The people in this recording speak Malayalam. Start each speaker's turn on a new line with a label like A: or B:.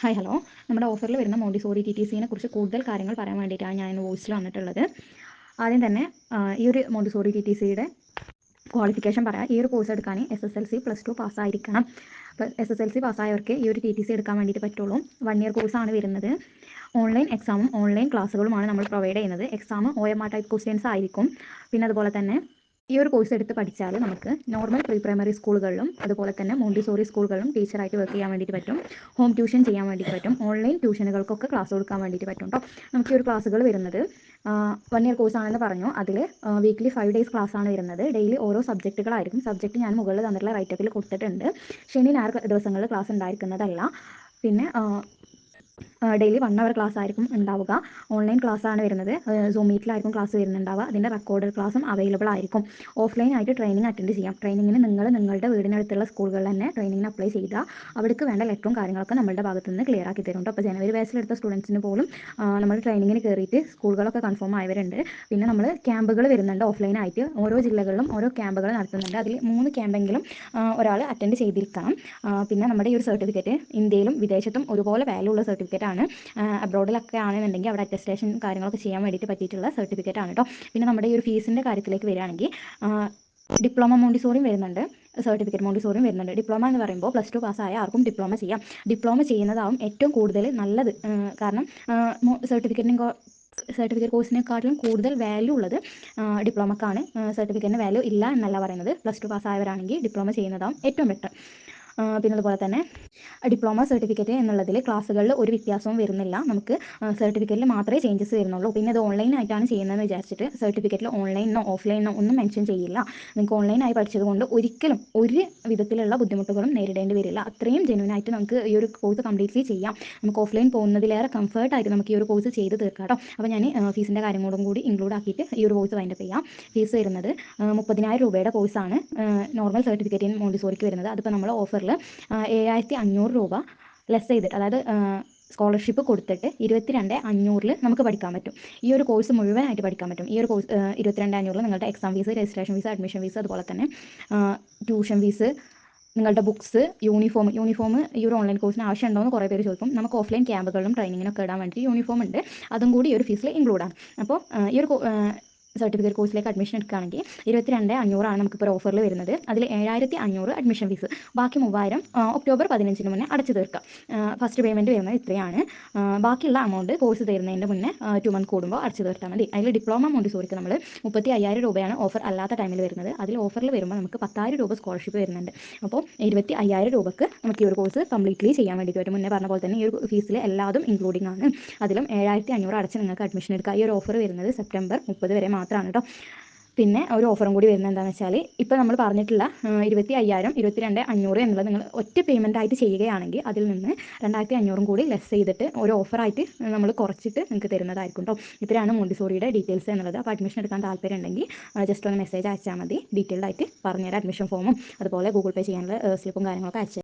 A: ഹായ് ഹലോ നമ്മുടെ ഓഫറിൽ വരുന്ന മോണ്ടിസോറി ടി ടി സിനെ കുറിച്ച് കൂടുതൽ കാര്യങ്ങൾ പറയാൻ വേണ്ടിയിട്ടാണ് ഞാൻ വോയിസിൽ വന്നിട്ടുള്ളത്. ആദ്യം തന്നെ ഈ ഒരു മോണ്ടിസോറി ടി ടി സിയുടെ ക്വാളിഫിക്കേഷൻ പറയാം. ഈ ഒരു കോഴ്സ് എടുക്കാൻ S S L C plus two പാസ്സായിരിക്കണം S S L C പാസ്സായവർക്ക് ഈ ഒരു ടി ടി സി എടുക്കാൻ വേണ്ടിയിട്ട് പറ്റുള്ളൂ. വൺ ഇയർ കോഴ്സാണ് വരുന്നത്. ഓൺലൈൻ എക്സാമും ഓൺലൈൻ ക്ലാസ്സുകളുമാണ് നമ്മൾ പ്രൊവൈഡ് ചെയ്യുന്നത്. Exam O M R type questions ആയിരിക്കും. പിന്നെ അതുപോലെ തന്നെ ഈ ഒരു കോഴ്സ് എടുത്ത് പഠിച്ചാൽ നമുക്ക് നോർമൽ പ്രീ പ്രൈമറി സ്കൂളുകളിലും അതുപോലെ തന്നെ മോണ്ടിസോറി സ്കൂളുകളിലും ടീച്ചറായിട്ട് വർക്ക് ചെയ്യാൻ വേണ്ടിയിട്ട് പറ്റും. ഹോം ട്യൂഷൻ ചെയ്യാൻ വേണ്ടിയിട്ട് പറ്റും. ഓൺലൈൻ ട്യൂഷനുകൾക്കൊക്കെ ക്ലാസ് കൊടുക്കാൻ വേണ്ടിയിട്ട് പറ്റും കേട്ടോ നമുക്ക് ഈ ഒരു ക്ലാസ്സുകൾ വരുന്നത് വൺ ഇയർ കോഴ്സ് ആണെന്ന് പറഞ്ഞു. അതിൽ വീക്ക്ലി ഫൈവ് ഡേയ്സ് ക്ലാസ് ആണ് വരുന്നത്. ഡെയിലി ഓരോ സബ്ജക്റ്റുകളായിരിക്കും സബ്ജക്റ്റ് ഞാൻ മുകളിൽ തന്നിട്ടുള്ള റൈറ്റപ്പിൽ കൊടുത്തിട്ടുണ്ട്. ശനി ഞായർ ദിവസങ്ങളിൽ ക്ലാസ് ഉണ്ടായിരിക്കുന്നതല്ല. പിന്നെ ഡെയിലി വൺ അവർ ക്ലാസ് ആയിരിക്കും ഉണ്ടാവുക. ഓൺലൈൻ ക്ലാസ് ആണ് വരുന്നത്. സൂം മീറ്റിലായിരിക്കും ക്ലാസ് വരുന്നുണ്ടാവുക. അതിന്റെ റെക്കോർഡഡ് ക്ലാസ്സും അവൈലബിൾ ആയിരിക്കും. ഓഫ്ലൈൻ ആയിട്ട് ട്രെയിനിങ് അറ്റൻഡ് ചെയ്യാം. ട്രെയിനിങ്ങിന് നിങ്ങൾ നിങ്ങളുടെ വീടിനടുത്തുള്ള സ്കൂളുകളിൽ തന്നെ ട്രെയിനിങ്ങിന് അപ്ലൈ ചെയ്താൽ അവിടേക്ക് വേണ്ട ലെറ്ററും കാര്യങ്ങളൊക്കെ നമ്മുടെ ഭാഗത്ത് നിന്ന് ക്ലിയർ ആക്കി തരുന്നുണ്ട് അപ്പോൾ ജനുവരി ബാച്ചിലെടുത്ത സ്റ്റുഡൻസിന് പോലും നമ്മൾ ട്രെയിനിങ്ങിന് കയറിയിട്ട് സ്കൂളുകളൊക്കെ കൺഫേം ആയവരുണ്ട്. പിന്നെ നമ്മൾ ക്യാമ്പുകൾ വരുന്നുണ്ട് ഓഫ്ലൈൻ ആയിട്ട്. ഓരോ ജില്ലകളിലും ഓരോ ക്യാമ്പുകൾ നടത്തുന്നുണ്ട്. അതിൽ മൂന്ന് ക്യാമ്പെങ്കിലും ഒരാൾ അറ്റൻഡ് ചെയ്തിരിക്കണം. പിന്നെ നമ്മുടെ ഈ ഒരു സർട്ടിഫിക്കറ്റ് ഇന്ത്യയിലും വിദേശത്തും ഒരുപോലെ വാല്യൂ ഉള്ള സർട്ടിഫിക്കറ്റ് ആണ്. അബ്രോഡിലൊക്കെ ആണെന്നുണ്ടെങ്കിൽ അവിടെ അറ്റസ്റ്റേഷൻ കാര്യങ്ങളൊക്കെ ചെയ്യാൻ വേണ്ടിയിട്ട് പറ്റിയിട്ടുള്ള സർട്ടിഫിക്കറ്റ് ആണ് കേട്ടോ പിന്നെ നമ്മുടെ ഈ ഒരു ഫീസിന്റെ കാര്യത്തിലേക്ക് വരികയാണെങ്കിൽ ഡിപ്ലോമ മോണ്ടിസോറിയും വരുന്നുണ്ട്. സർട്ടിഫിക്കറ്റ് മോണ്ടിസോറിയും വരുന്നുണ്ട്. ഡിപ്ലോമ എന്ന് പറയുമ്പോൾ പ്ലസ് ടു പാസ്സായ ആർക്കും ഡിപ്ലോമ ചെയ്യാം. ഡിപ്ലോമ ചെയ്യുന്നതാവും ഏറ്റവും കൂടുതൽ നല്ലത്. കാരണം സർട്ടിഫിക്കറ്റിനും സർട്ടിഫിക്കറ്റ് കോഴ്സിനെക്കാട്ടിലും കൂടുതൽ വാല്യൂ ഉള്ളത് ഡിപ്ലോമക്കാണ് സർട്ടിഫിക്കറ്റിന് വാല്യൂ ഇല്ല എന്നല്ല പറയുന്നത്. പ്ലസ് ടു പാസ്സായവരാണെങ്കിൽ ഡിപ്ലോമ ചെയ്യുന്നതാവും ഏറ്റവും ബെറ്റർ പിന്നെ അതുപോലെ തന്നെ ഡിപ്ലോമ സർട്ടിഫിക്കറ്റ് എന്നുള്ളതിൽ ക്ലാസ്സുകളിൽ ഒരു വ്യത്യാസവും വരുന്നില്ല. നമുക്ക് സർട്ടിഫിക്കറ്റിൽ മാത്രമേ ചേഞ്ചസ് വരുന്നുള്ളൂ. പിന്നെ അത് ഓൺലൈൻ ആയിട്ടാണ് ചെയ്യുന്നതെന്ന് വിചാരിച്ചിട്ട് സർട്ടിഫിക്കറ്റിൽ ഓൺലൈനോ ഓഫ്ലൈനോ ഒന്നും മെൻഷൻ ചെയ്യില്ല. നിങ്ങൾക്ക് ഓൺലൈനായി പഠിച്ചത് കൊണ്ട് ഒരിക്കലും ഒരു വിധത്തിലുള്ള ബുദ്ധിമുട്ടുകളും നേരിടേണ്ടി വരില്ല. അത്രയും ജെനുവനായിട്ട് നമുക്ക് ഈ ഒരു കോഴ്സ് കംപ്ലീറ്റ്ലി ചെയ്യാം. നമുക്ക് ഓഫ്ലൈൻ പോകുന്നതിലേറെ കംഫർട്ടായിട്ട് നമുക്ക് ഈ ഒരു കോഴ്സ് ചെയ്ത് തീർക്കാം കേട്ടോ. അപ്പോൾ ഞാൻ ഫീസിന്റെ കാര്യങ്ങളും കൂടി ഇൻക്ലൂഡ് ആക്കിയിട്ട് ഈ ഒരു കോഴ്സ് വൈൻഡപ്പ് ചെയ്യാം. ഫീസ് വരുന്നത് മുപ്പതിനായിരം രൂപയുടെ കോഴ്സാണ് നോർമൽ സർട്ടിഫിക്കറ്റിന് മോണ്ടിസോറിക്ക് വരുന്നത്. അതിപ്പോൾ നമ്മൾ ഓഫറിൽ ഏഴായിരത്തി അഞ്ഞൂറ് രൂപ ലെസ് ചെയ്തിട്ട് അതായത് സ്കോളർഷിപ്പ് കൊടുത്തിട്ട് ഇരുപത്തിരണ്ട് അഞ്ഞൂറിൽ നമുക്ക് പഠിക്കാൻ പറ്റും. ഈ ഒരു കോഴ്സ് മുഴുവനായിട്ട് പഠിക്കാൻ പറ്റും. ഈ ഒരു കോഴ്സ് ഇരുപത്തിരണ്ട് അഞ്ഞൂറിൽ നിങ്ങളുടെ exam fees registration fees admission fees അതുപോലെ തന്നെ ട്യൂഷൻ ഫീസ് നിങ്ങളുടെ ബുക്സ് യൂണിഫോം യൂണിഫോം ഈ ഒരു ഓൺലൈൻ കോഴ്സിന് ആവശ്യമുണ്ടോ എന്ന് കുറേ പേര് ചോദിക്കും. നമുക്ക് ഓഫ്ലൈൻ ക്യാമ്പുകളിലും ട്രെയിനിങ്ങിനൊക്കെ ഇടാൻ വേണ്ടി യൂണിഫോം ഉണ്ട്. അതും കൂടി ഈ ഒരു ഫീസിൽ ഇൻക്ലൂഡ് ആണ്. അപ്പോൾ ഈ ഒരു സർട്ടിഫിക്കറ്റ് കോഴ്സിലേക്ക് അഡ്മിഷൻ എടുക്കുകയാണെങ്കിൽ ഇരുപത്തിരണ്ട് അഞ്ഞൂറാണ് നമുക്കിപ്പോൾ ഓഫറിൽ വരുന്നത്. അതിൽ ഏഴായിരത്തി അഞ്ഞൂറ് അഡ്മിഷൻ ഫീസ് ബാക്കി മൂവായിരം ഒക്ടോബർ പതിനഞ്ചിന് മുന്നേ അടച്ചു തീർക്കാം. ഫസ്റ്റ് പേയ്മെന്റ് വരുന്നത് ഇത്രയാണ്. ബാക്കിയുള്ള എമൗണ്ട് കോഴ്സ് തരുന്നതിന്റെ മുന്നേ ടു മന്ത് കൂടുമ്പോൾ അടച്ചു തീർത്താൽ മതി. അതിൽ ഡിപ്ലോമ മോണ്ടിസോറിക്ക് നമ്മൾ മുപ്പത്തി അയ്യായിരം രൂപയാണ് ഓഫർ അല്ലാത്ത ടൈമിൽ വരുന്നത്. അതിൽ ഓഫറിൽ വരുമ്പോൾ നമുക്ക് പത്തായിരം രൂപ സ്കോളർഷിപ്പ് വരുന്നുണ്ട്. അപ്പോൾ ഇരുപത്തി അയ്യായിരം രൂപക്ക് നമുക്ക് ഈ ഒരു കോഴ്സ് കംപ്ലീറ്റ്ലി ചെയ്യാൻ വേണ്ടിയിട്ട് മുന്നേ പറഞ്ഞ പോലെ തന്നെ ഈ ഒരു ഫീസിൽ എല്ലാതും ഇൻക്ലൂഡിംഗ് ആണ്. അതിലും ഏഴായിരത്തി അഞ്ഞൂറ് അടച്ച് നിങ്ങൾക്ക് അഡ്മിഷൻ എടുക്കാം. ഈ ഒരു ഓഫർ വരുന്നത് സെപ്റ്റംബർ മുപ്പത് വരെ മാത്രമാണ് കേട്ടോ പിന്നെ ഒരു ഓഫറും കൂടി വരുന്നത് എന്താണെന്ന് വെച്ചാൽ ഇപ്പോൾ നമ്മൾ പറഞ്ഞിട്ടുള്ള ഇരുപത്തി അയ്യായിരം ഇരുപത്തിരണ്ട് അഞ്ഞൂറ് എന്നുള്ളത് നിങ്ങൾ ഒറ്റ പേയ്മെന്റ് ആയിട്ട് ചെയ്യുകയാണെങ്കിൽ അതിൽ നിന്ന് രണ്ടായിരത്തി അഞ്ഞൂറും കൂടി ലെസ് ചെയ്തിട്ട് ഒരു ഓഫറായിട്ട് നമ്മൾ കുറച്ചിട്ട് നിങ്ങൾക്ക് തരുന്നതായിരിക്കും കേട്ടോ ഇത്രയാണ് മോണ്ടിസോറിയുടെ ഡീറ്റെയിൽസ് എന്നുള്ളത്. അപ്പോൾ അഡ്മിഷൻ എടുക്കാൻ താല്പര്യം ഉണ്ടെങ്കിൽ ജസ്റ്റ് ഒന്ന് മെസ്സേജ് അയച്ചാൽ മതി. ഡീറ്റെയിൽഡ് ആയിട്ട് പറഞ്ഞുതരാം അഡ്മിഷൻ ഫോമും അതുപോലെ ഗൂഗിൾ പേ ചെയ്യാനുള്ള സ്ലിപ്പും കാര്യങ്ങളൊക്കെ അയച്ചു